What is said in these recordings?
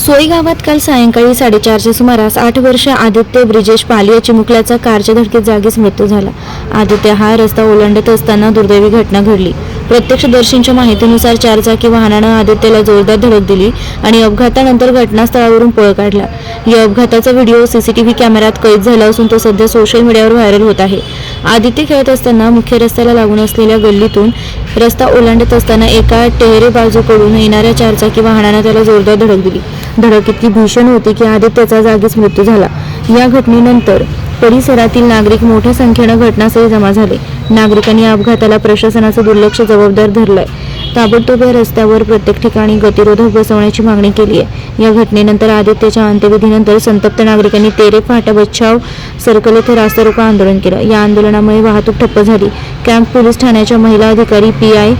सोई गावात काल सायंकाळी साडेचारच्या सुमारास आठ वर्ष आदित्य ब्रिजेश पाल या चिमुकल्याचा कारच्या धडकेत जागीच मृत्यू झाला. आदित्य हा रस्ता ओलांडत असताना दुर्दैवी घटना घडली. प्रत्यक्षदर्शींच्या माहितीनुसार चारचाकी वाहनानं आदित्यला जोरदार धडक दिली आणि अपघातानंतर घटनास्थळावरून पळ काढला. या अपघाताचा व्हिडिओ सीसीटीव्ही कॅमेऱ्यात कैद झाला असून तो सध्या सोशल मीडियावर व्हायरल होत आहे. आदित्य खेळत असताना मुख्य रस्त्याला लागून असलेल्या गल्लीतून रस्ता ओलांडत असताना एका टेहरे बाजूकडून येणाऱ्या चारचाकी वाहनानं त्याला जोरदार धडक दिली. धडक इतकी भीषण होती की आदित्यचा जागीच मृत्यू झाला. या घटनेनंतर परिसरातील नागरिक मोठ्या संख्येनं घटनास्थळी जमा झाले. नागरिकांनी अपघाताला प्रशासनाचं दुर्लक्ष जबाबदार धरलंय. ताबडतोब या रस्त्यावर प्रत्येक ठिकाणी गतिरोधक बसवण्याची मागणी केली आहे. या घटनेनंतर आदित्यच्या अंत्यविधीनंतर संतप्त नागरिकांनी तेरे फाटा बचाव सर्कल येथे रास्ता रोको आंदोलन केलं. या आंदोलनामुळे वाहतूक ठप्प झाली. कॅम्प पोलीस ठाण्याच्या महिला अधिकारी पी आय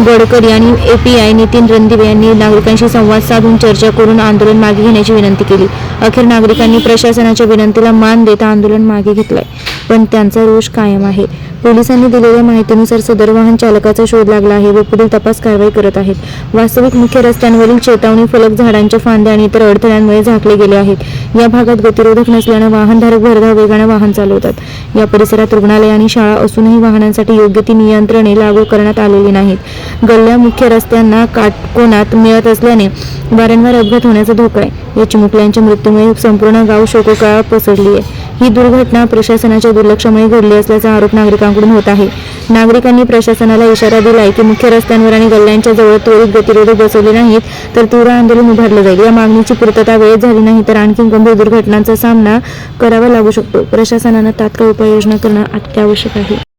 गडकरी आणि एपीआय नितीन रणदिवे यांनी नागरिकांशी संवाद साधून चर्चा करून आंदोलन मागे घेण्याची विनंती केली. अखेर नागरिकांनी प्रशासनाच्या विनंतीला मान देता आंदोलन मागे घेतलंय. पण त्यांचा रोष कायम आहे. पोलिसांनी दिलेल्या माहितीनुसार सदर वाहन चालकाचा शोध लागला आहे व पुढील तपास कारवाई करत आहेत. वास्तविक मुख्य रस्त्यांवरील चेतावणी फलक झाडांच्या फांद्या आणि इतर अडथळ्यांमुळे झाकले गेले आहेत. या भागात गतिरोधक नसल्यानं वाहनधारक भरधाव वेगाने वाहन चालवतात. या परिसरात रुग्णालय आणि शाळा असूनही वाहनांसाठी योग्य ती नियंत्रणे लागू करण्यात आलेली नाहीत. गल्ल्या मुख्य रस्त्यांना काटकोनात मिळत असल्याने वारंवार अपघात होण्याचा धोका आहे. या चिमुकल्यांच्या मृत्यूमुळे संपूर्ण गाव शोककळा पसरली आहे ही दुर्घटना प्रशासनाच्या दुर्लक्षामुळे घडली असल्याचा आरोप नागरिकांकडून होत आहे. नागरिकांनी प्रशासनाला इशारा दिला आहे की मुख्य रस्त्यांवर आणि गल्ल्यांच्या जवळ त्वरित गतिरोधक बसवले नाहीत तर तीव्र आंदोलन उभारलं जाईल. या मागणीची पूर्तता वेळेत झाली नाही तर आणखी गंभीर दुर्घटनांचा सामना करावा लागू शकतो. प्रशासनानं तात्काळ उपाययोजना करणं अत्यावश्यक आहे.